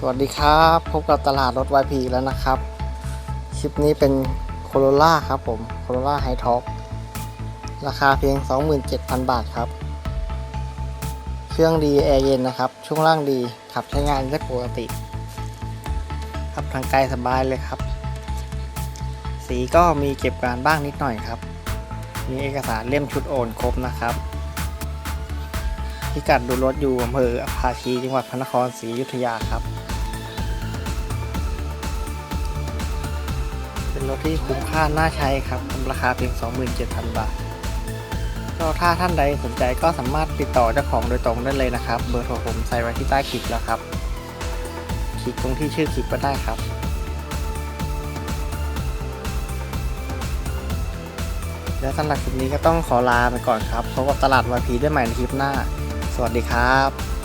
สวัสดีครับ พบกับตลาดรถ YP แล้วนะครับ คลิปนี้เป็นโคโรล่าครับผมโคโรล่าไฮท็อกราคาเพียง 27,000 บาทครับ เครื่องดีแอร์เย็นนะครับ ช่วงล่างดีขับใช้งานได้ปกติ ขับทางไกลสบายเลยครับ สีก็มีเก็บการบ้างนิดหน่อยครับ มีเอกสารเล่มชุดโอนครบนะครับพิกัดดูรถอยู่อำเภอภาชีจังหวัดพระนครศรีอยุธยาครับ เป็นรถที่คุ้มค่าน่าใช้ครับราคาเพียง 27,000 บาท ก็ถ้าท่านใดสนใจก็สามารถติดต่อเจ้าของโดยตรงได้เลยนะครับ เบอร์โทรผมใส่ไว้ที่ใต้คลิปแล้วครับ คลิกตรงที่ชื่อคลิปก็ได้ครับและสำหรับคลิปนี้ก็ต้องขอลาไปก่อนครับพบกับตลาดวายพีได้ใหม่ในคลิปหน้า สวัสดีครับ